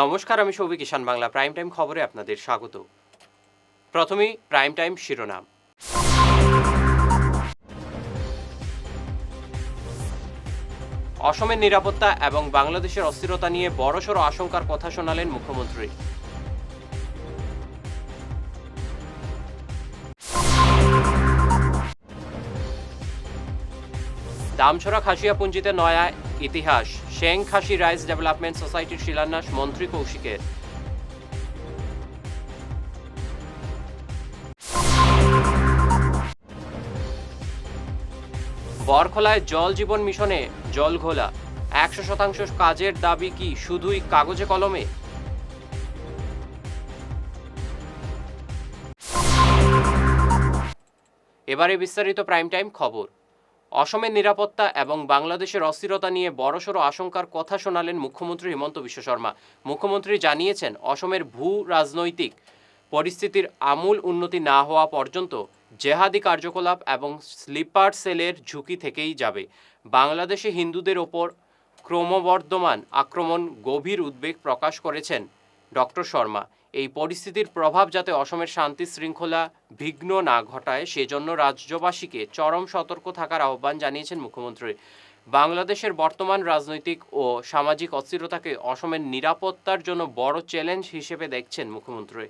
নমস্কার, আমি Souvik Kishan Bangla prime time খবরে আপনাদের স্বাগত। প্রথমেই প্রাইম টাইম শিরোনাম। অসমের নিরাপত্তা এবং বাংলাদেশের অস্থিরতা নিয়ে বড়সড় আশঙ্কার কথা শোনালেন মুখ্যমন্ত্রী। দামছড়া খাসিয়াপুঞ্জিতে নয়া ইতিহাস। শেং খাসি রাইস ডেভেলপমেন্ট সোসাইটির শিলান্যাস মন্ত্রী কৌশিকের। বরখলায় জল জীবন মিশনে জল ঘোলা। একশো শতাংশ কাজের দাবি কি শুধুই কাগজে কলমে? এবারে বিস্তারিত প্রাইম টাইম খবর। অসমের নিরাপত্তা এবং বাংলাদেশের অস্থিরতা নিয়ে বড়সড় আশঙ্কার কথা শোনালেন মুখ্যমন্ত্রী হিমন্ত বিশ্ব শর্মা। মুখ্যমন্ত্রী জানিয়েছেন, অসমের ভূ রাজনৈতিক পরিস্থিতির আমূল উন্নতি না হওয়া পর্যন্ত জেহাদি কার্যকলাপ এবং স্লিপার সেলের ঝুঁকি থেকেই যাবে। বাংলাদেশে হিন্দুদের ওপর ক্রমবর্ধমান আক্রমণ গভীর উদ্বেগ প্রকাশ করেছেন ডক্টর শর্মা। এই পরিস্থিতির প্রভাব যাতে অসমের শান্তি শৃঙ্খলা বিঘ্ন না ঘটায় সেজন্য রাজ্যবাসীকে চরম সতর্ক থাকার আহ্বান জানিয়েছেন মুখ্যমন্ত্রী বাংলাদেশের বর্তমান রাজনৈতিক ও সামাজিক অস্থিরতাকে অসমের নিরাপত্তার জন্য বড় চ্যালেঞ্জ হিসেবে দেখছেন মুখ্যমন্ত্রী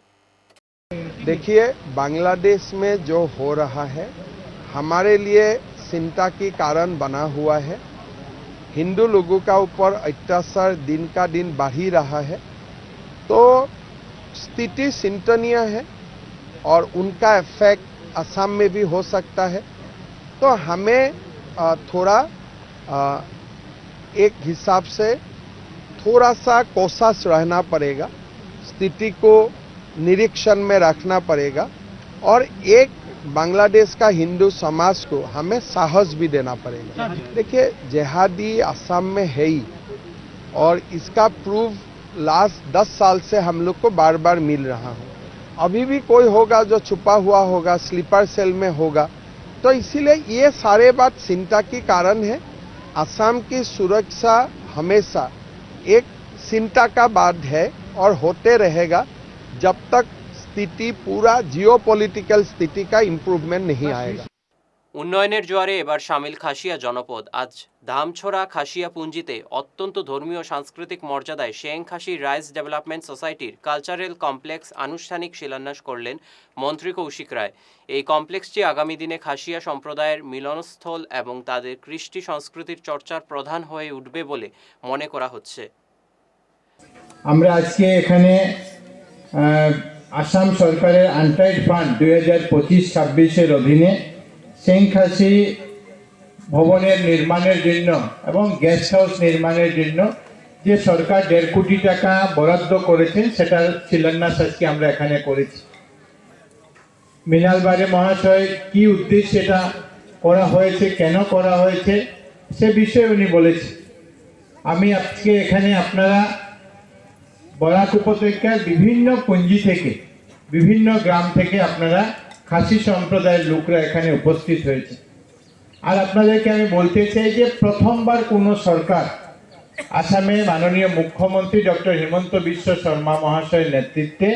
देखिए बांग्लादेश में जो हो रहा है हमारे लिए चिंता की कारण बना हुआ है हिंदू लोगों का ऊपर अत्याचार दिन का दिन बढ़ ही रहा है तो स्थिति चिंतनीय है और उनका इफ़ेक्ट असम में भी हो सकता है। तो हमें थोड़ा एक हिसाब से थोड़ा सा कोशिश रहना पड़ेगा स्थिति को निरीक्षण में रखना पड़ेगा और एक बांग्लादेश का हिंदू समाज को हमें साहस भी देना पड़ेगा। देखिए जेहादी असम में है ही और इसका प्रूफ लास्ट दस साल से हम लोग को बार बार मिल रहा हूँ। अभी भी कोई होगा जो छुपा हुआ होगा स्लीपर सेल में होगा तो इसीलिए ये सारे बात चिंता की कारण है। असम की सुरक्षा हमेशा एक चिंता का बात है और होते रहेगा जब तक स्थिति पूरा जियो स्थिति का इम्प्रूवमेंट नहीं आएगा। উন্নয়নের জোয়ারে এবার সামিল খাসিয়া জনপদ। আজ ধামছড়া খাসিয়া পুঞ্জিতে অত্যন্ত ধর্মীয় সাংস্কৃতিক মর্যাদায় শেং খাসি রাইস ডেভেলপমেন্ট সোসাইটির কালচারাল কমপ্লেক্স আনুষ্ঠানিক শিলান্যাস করলেন মন্ত্রী কৌশিক রায়। এই কমপ্লেক্সটি আগামী দিনে খাসিয়া সম্প্রদায়ের মিলনস্থল এবং তাদের কৃষ্টি সংস্কৃতির চর্চার প্রধান হয়ে উঠবে বলে মনে করা হচ্ছে। আমরা আজকে এখানে আসাম সরকারের আনটাইড ফান্ড দুই হাজার পঁচিশ ছাব্বিশের অধীনে সেংখাসি ভবনের নির্মাণের জন্য এবং গেস্ট হাউস নির্মাণের জন্য যে সরকার দেড় কোটি টাকা বরাদ্দ করেছেন, সেটার শিলান্যাস আজকে আমরা এখানে করেছি। মৃণাল বারে মহাশয় কি উদ্দেশ্যে এটা করা হয়েছে, কেন করা হয়েছে, সে বিষয়ে উনি বলেছেন। আমি আজকে এখানে আপনারা বরাক উপত্যকার বিভিন্ন পুঞ্জি থেকে, বিভিন্ন গ্রাম থেকে আপনারা খাসি সম্প্রদায়ের লোকরা এখানে উপস্থিত হয়েছে। আর আপনাদেরকে আমি বলতে চাই যে প্রথমবার কোনো সরকার আসামে মাননীয় মুখ্যমন্ত্রী ডক্টর হিমন্ত বিশ্ব শর্মা মহাশয়ের নেতৃত্বে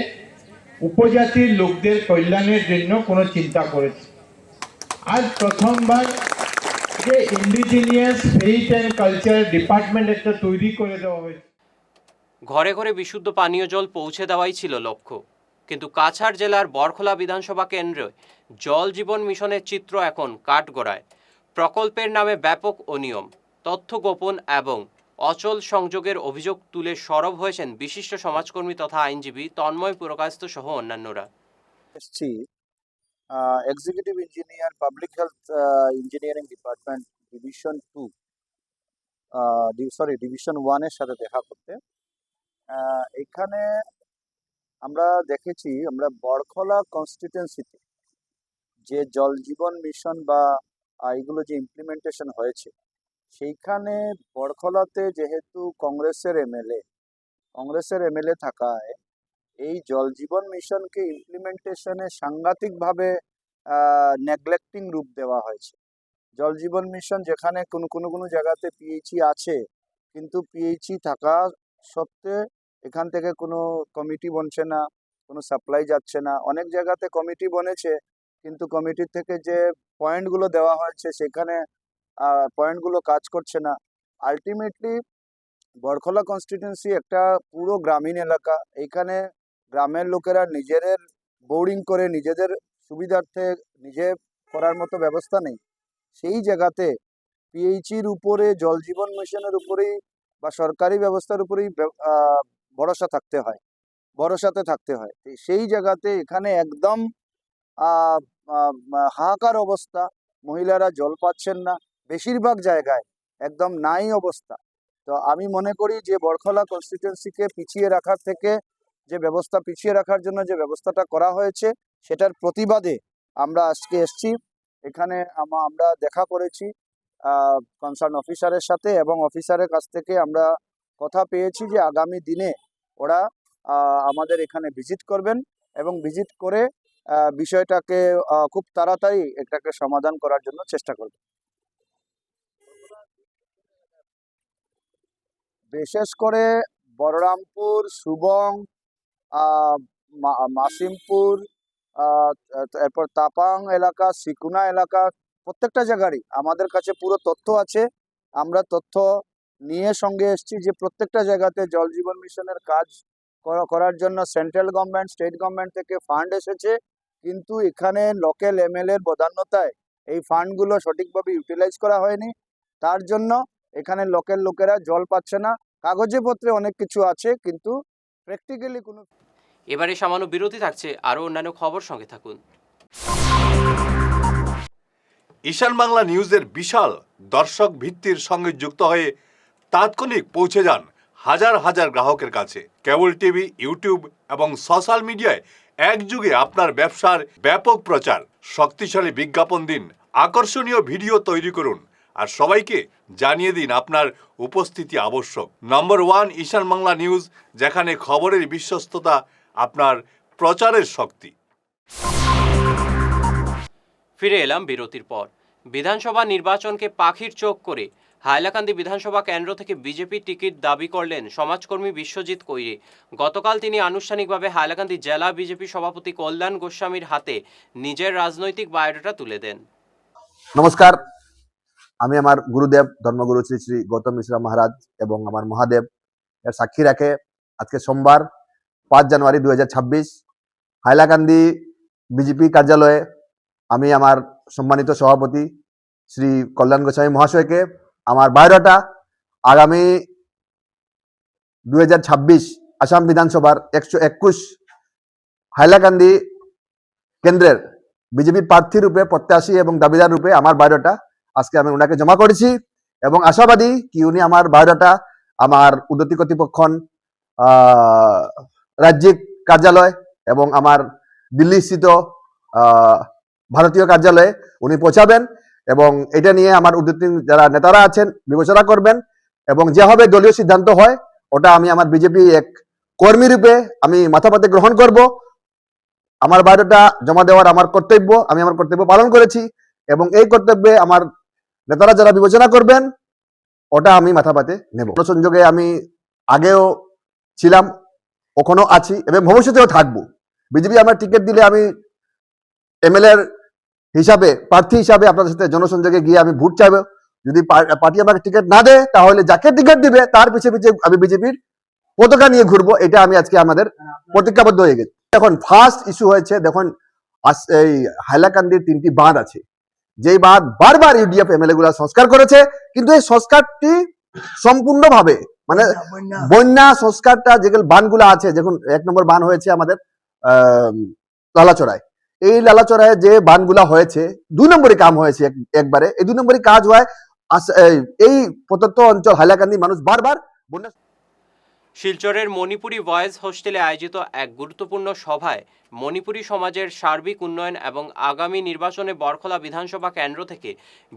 উপজাতির লোকদের কল্যাণের জন্য কোনো চিন্তা করেছে। আজ প্রথমবার যে indigenous faith and culture department একটা তৈরি করে দেওয়া হয়েছে। ঘরে ঘরে বিশুদ্ধ পানীয় জল পৌঁছে দেওয়াই ছিল লক্ষ্য। কিন্তু কাছাড় জেলার বরখোলা বিধানসভা কেন্দ্রে জল জীবন মিশনের চিত্র এখন কাঠগড়ায়। প্রকল্পের নামে ব্যাপক অনিয়ম, তথ্য গোপন এবং অচল সংযোগের অভিযোগ তুলে সরব হয়েছেন বিশিষ্ট সমাজকর্মী তথা আইনজীবী তন্ময় পুরকাস্ত সহ অন্যান্যরা। এসছি executive engineer public health engineering department division two sorry division ওয়ানের সাথে দেখা করতে। এখানে আমরা দেখেছি, আমরা বড়খলা কনস্টিটিউন্সিতে যে জল জীবন মিশন বা এগুলো যে ইমপ্লিমেন্টেশন হয়েছে, সেইখানে বড়খলাতে যেহেতু কংগ্রেসের এমএলএ কংগ্রেসের এমএলএ থাকায় এই জল জীবন মিশনকে ইমপ্লিমেন্টেশনে সাংঘাতিকভাবে নেগলেক্টিং রূপ দেওয়া হয়েছে। জল জীবন মিশন যেখানে কোনো কোনো কোনো জায়গাতে পিএইচই আছে, কিন্তু পিএইচই থাকা সত্ত্বে এখান থেকে কোনো কমিটি বনছে না, কোনো সাপ্লাই যাচ্ছে না। অনেক জায়গাতে কমিটি বনেছে, কিন্তু কমিটির থেকে যে পয়েন্টগুলো দেওয়া হয়েছে সেখানে পয়েন্টগুলো কাজ করছে না। আলটিমেটলি বরখলা কনস্টিটিউন্সি একটা পুরো গ্রামীণ এলাকা। এইখানে গ্রামের লোকেরা নিজেদের বোর্ডিং করে, নিজেদের সুবিধার্থে, নিজে করার মতো ব্যবস্থা নেই। সেই জায়গাতে পিএইচির উপরে, জল জীবন মিশনের উপরেই বা সরকারি ব্যবস্থার উপরেই ভরসা থাকতে হয়, ভরসাতে থাকতে হয়। সেই জায়গাতে এখানে একদম হাহাকার অবস্থা, মহিলারা জল পাচ্ছেন না। বেশিরভাগ জায়গায় একদম নাই অবস্থা। তো আমি মনে করি যে বরখলা কনস্টিটিউয়েন্সিকে পিছিয়ে রাখার থেকে, যে ব্যবস্থা পিছিয়ে রাখার জন্য যে ব্যবস্থাটা করা হয়েছে, সেটার প্রতিবাদে আমরা আজকে এসছি। এখানে আমরা দেখা করেছি কনসার্ন অফিসারের সাথে এবং অফিসারের কাছ থেকে আমরা কথা পেয়েছি যে আগামী দিনে ওরা আমাদের এখানে ভিজিট করবেন এবং ভিজিট করে বিষয়টাকে খুব তাড়াতাড়ি এটাকে সমাধান করার জন্য চেষ্টা করবেন। বিশেষ করে বলরামপুর, সুবং মাসিমপুর এরপর তাপাং এলাকা, সিকুনা এলাকা, প্রত্যেকটা জায়গারই আমাদের কাছে পুরো তথ্য আছে। আমরা তথ্য নিয়ে সঙ্গে এসেছি যে প্রত্যেকটা জায়গাতে জল জীবন মিশনের কাজ করা- করার জন্য সেন্ট্রাল গভর্নমেন্ট স্টেট গভর্নমেন্ট থেকে ফান্ড এসেছে। কিন্তু এখানে লোকাল এমএলএর প্রধান্যতায় এই ফান্ডগুলো সঠিকভাবে ইউটিলাইজ করা হয়নি। তার জন্য এখানে লোকাল লোকেরা জল পাচ্ছে না। কাগজে পত্রে অনেক কিছু আছে কিন্তু প্র্যাকটিক্যালি কোনো এবারে সামান্য বিরতি থাকছে আরও অন্যান্য খবর সঙ্গে থাকুন। ঈশান বাংলা নিউজের বিশাল দর্শক ভিত্তির সঙ্গে যুক্ত হয়ে তাৎক্ষণিক পৌঁছে যান হাজার হাজার গ্রাহকের কাছে। কেবল টিভি, ইউটিউব এবং সোশ্যাল মিডিয়ায় একযুগে আপনার ব্যবসার ব্যাপক প্রচার। শক্তিশালী বিজ্ঞাপন দিন, আকর্ষণীয় ভিডিও তৈরি করুন আর সবাইকে জানিয়ে দিন আপনার উপস্থিতি আবশ্যক। Number one Ishan Bangla news, যেখানে খবরের বিশ্বস্ততা আপনার প্রচারের শক্তি। ফিরে এলাম বিরতির পর। বিধানসভা নির্বাচনকে পাখির চোখ করে হাইলাকান্দি বিধানসভা কেন্দ্র থেকে বিজেপি টিকিট দাবি করলেন সমাজকর্মী বিশ্বজিৎ কৈরে। গতকাল তিনি আনুষ্ঠানিকভাবে হাইলাকান্দি জেলা বিজেপি সভাপতি কল্যাণ গোস্বামীর হাতে নিজের রাজনৈতিক বায়োডাটা তুলে দেন। নমস্কার, আমি আমার গুরুদেব, ধর্মগুরু শ্রী শ্রী গৌতম মিশ্রা মহারাজ এবং আমার মহাদেব এর সাক্ষী রাখে আজকে সোমবার, পাঁচ জানুয়ারি দুই হাজার ছাব্বিশ। হাইলাকান্দি বিজেপি কার্যালয়ে আমি আমার সম্মানিত সভাপতি শ্রী কল্যাণ গোস্বামী মহাশয়কে আমার বায়োডাটা আগামী দুই হাজার ছাব্বিশ আসাম বিধানসভার একশো একুশ হাইলাকান্দি কেন্দ্রের বিজেপি প্রার্থী রূপে, প্রত্যাশী এবং দাবিদার রূপে আমার বায়োডাটা আজকে আমি ওনাকে জমা করেছি এবং আশাবাদী কি উনি আমার বায়োডাটা আমার উন্নতি কর্তৃপক্ষণ রাজ্যিক কার্যালয় এবং আমার দিল্লি স্থিত ভারতীয় কার্যালয়ে উনি পৌঁছাবেন। এবং এটা নিয়ে আমার উদ্যোতী যারা নেতারা আছেন, বিবেচনা করবেন এবং যেভাবে দলীয় সিদ্ধান্ত হয়, ওটা আমি আমার বিজেপি এক কর্মী রূপে আমি মাথাপাতে গ্রহণ করব। আমার বায়োডাটা জমা দেওয়ার আমার কর্তব্য, আমি আমার কর্তব্য পালন করেছি এবং এই কর্তব্যে আমার নেতারা যারা বিবেচনা করবেন, ওটা আমি মাথা পাতে নেব। সংযোগে আমি আগেও ছিলাম, ওখানেও আছি এবং ভবিষ্যতেও থাকব। বিজেপি আমার টিকিট দিলে আমি এমএলএর হিসাবে প্রার্থী হিসাবে আপনাদের সাথে জনসংযোগে গিয়ে আমি ভোট চাইব। যদি পার্টি আমাকে টিকিট না দেয় তাহলে যাকে টিকিট দিবে তার পিছে পিছে আমি বিজেপির পতাকা নিয়ে ঘুরবো। এটা আমি আজকে আমাদের প্রতিজ্ঞাবদ্ধ হয়ে গেছি। এখন ফার্স্ট ইস্যু হয়েছে দেখুন এই হাইলাকান্দির তিনটি বাঁধ আছে। যেই বাঁধ বারবার ইউডিএফ এমএলএ গুলা সংস্কার করেছে কিন্তু এই সংস্কারটি সম্পূর্ণভাবে মানে বন্যা সংস্কারটা যেগুলো বানগুলো আছে যখন এক নম্বর বান হয়েছে আমাদের আহ, লালাচড়ায় এই লালাচড়ায় যে বানগুলা হয়েছে দুই নম্বরই কাম হয়েছে এক- একবারে এই দুই নম্বরই কাজ হয় আস- এই- এই প্রদত্ত অঞ্চল হাইলাকান্দি মানুষ বারবার বন্যা শিলচরের মণিপুরি বয়েজ হোস্টেলে আয়োজিত এক গুরুত্বপূর্ণ সভায় মণিপুরী সমাজের সার্বিক উন্নয়ন এবং আগামী নির্বাচনে বরখলা বিধানসভা কেন্দ্র থেকে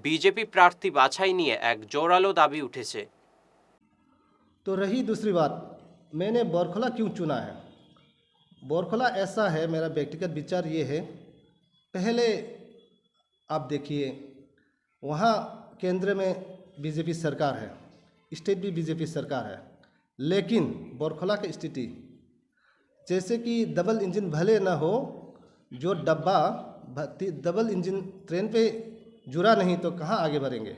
বিজেপি প্রার্থী বাছাই নিয়ে এক জোরালো দাবি উঠেছে तो रही दूसरी बात मैंने बोरखला क्यों चुना है बोरखला ऐसा है, मेरा व्यक्तिगत विचार ये है, पहले आप देखिए, वहाँ केंद्र में बीजेपी सरकार है, स्टेट भी बीजेपी सरकार है, लेकिन बोरखला की स्थिति, जैसे कि डबल इंजन भले ना हो, जो डब्बा डबल इंजन ट्रेन पे जुड़ा नहीं तो कहाँ आगे बढ़ेंगे?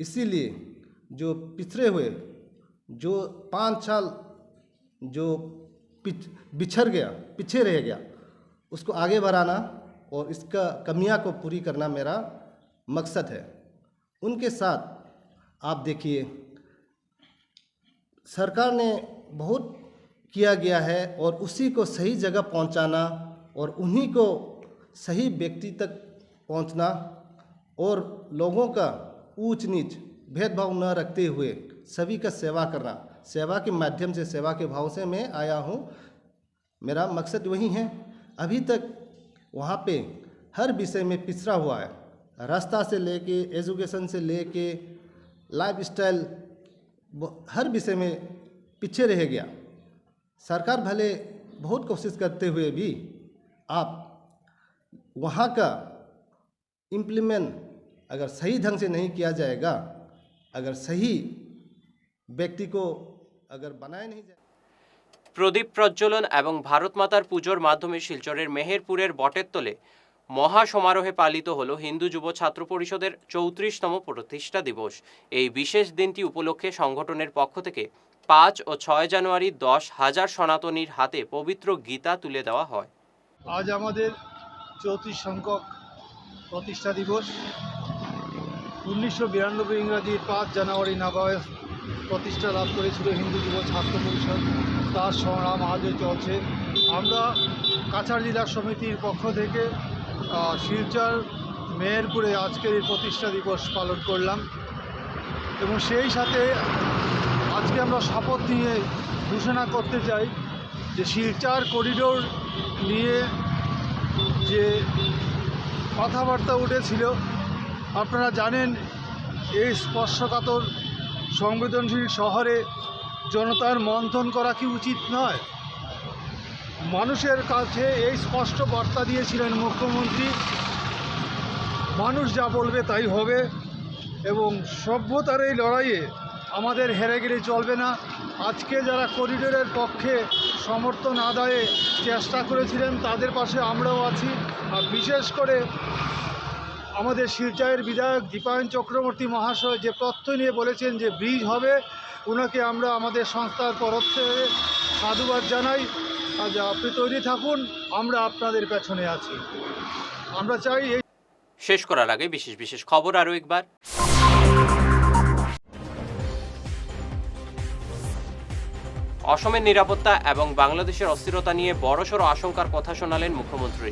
इसीलिए जो पिछड़े हुए, जो पाँच साल, जो पिछ बिछड़ गया, पीछे रह गया। उसको आगे बढ़ाना और इसका कमियाँ को पूरी करना मेरा मकसद है। उनके साथ आप देखिए, सरकार ने बहुत किया गया है और उसी को सही जगह पहुंचाना और उन्हीं को सही व्यक्ति तक पहुँचना और लोगों का ऊंच नीच भेदभाव न रखते हुए सभी का सेवा करना। सेवा के माध्यम से, सेवा के भाव से मैं आया हूँ। मेरा मकसद वही है। अभी तक वहाँ पे हर विषय में पिछड़ा हुआ है। रास्ता से लेके, एजुकेशन से लेके लाइफ स्टाइल हर विषय में पीछे रह गया। सरकार भले बहुत कोशिश करते हुए भी आप वहाँ का इम्प्लीमेंट अगर सही ढंग से नहीं किया जाएगा, अगर सही व्यक्ति को প্রদীপ প্রজ্বলন এবং ভারত মাতার পুজোর মাধ্যমে শিলচরের মেহেরপুরের বটের তোলে মহা সমারোহে পালিত হল হিন্দু যুব ছাত্র পরিষদের চৌত্রিশতম প্রতিষ্ঠা দিবস। এই বিশেষ দিনটি উপলক্ষে সংগঠনের পক্ষ থেকে পাঁচ ও ছয় জানুয়ারি দশ হাজার সনাতনীর হাতে পবিত্র গীতা তুলে দেওয়া হয়। আজ আমাদের চৌত্রিশ সংখ্যক প্রতিষ্ঠা দিবস। উনিশশো বিরানব্বই ইংরাজি পাঁচ জানুয়ারি নবায়স প্রতিষ্ঠা লাভ করেছিল হিন্দু যুব ছাত্র পরিষদ। তার সংগ্রাম আজও চলছে। আমরা কাছাড় জেলা সমিতির পক্ষ থেকে শিলচর মেহেরপুরে আজকের এই প্রতিষ্ঠা দিবস পালন করলাম। এবং সেই সাথে আজকে আমরা শপথ নিয়ে ঘোষণা করতে চাই যে শিলচর করিডোর নিয়ে যে কথাবার্তা উঠেছিল, আপনারা জানেন এই স্পর্শকাতর সংবেদনশীল শহরে জনতার মন্থন করা কি উচিত নয়? মানুষের কাছে এই স্পষ্ট বার্তা দিয়েছিলেন মুখ্যমন্ত্রী। মানুষ যা বলবে তাই হবে এবং সভ্যতার এই লড়াইয়ে আমাদের হেরে গেলে চলবে না। আজকে যারা করিডোরের পক্ষে সমর্থন আদায়ে চেষ্টা করেছিলেন, তাদের পাশে আমরাও আছি। আর বিশেষ করে আমাদের শিলচরের বিধায়ক দীপায়ন চক্রবর্তী মহাশয় যে প্রত্যয় নিয়ে বলেছেন যে ব্রিজ হবে ওনাকে আমরা আমাদের সংস্থার থেকে সাধুবাদ জানাই। আজ আপনি তৈরি থাকুন, আমরা আপনাদের পেছনে আছি। আমরা চাই এই শেষ করার আগে বিশেষ বিশেষ খবর আরও একবার। অসমের নিরাপত্তা এবং বাংলাদেশের অস্থিরতা নিয়ে বড়সড় আশঙ্কার কথা শোনালেন মুখ্যমন্ত্রী।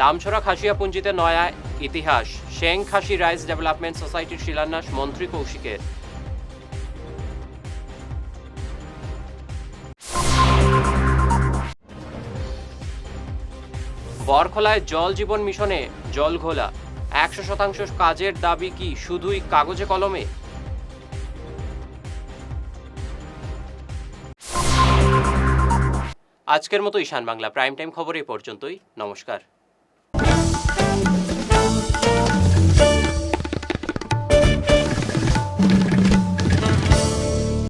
দামছড়া খাসিয়াপুঞ্জিতে নয়া ইতিহাস। শেং খাসি রাইস ডেভেলপমেন্ট সোসাইটির শিলান্যাস মন্ত্রী কৌশিকের। বরখলায় জল জীবন মিশনে জল ঘোলা। একশো শতাংশ কাজের দাবি কি শুধুই কাগজে কলমে? আজকের মতো ঈশান বাংলা প্রাইম টাইম খবর এই পর্যন্তই। নমস্কার।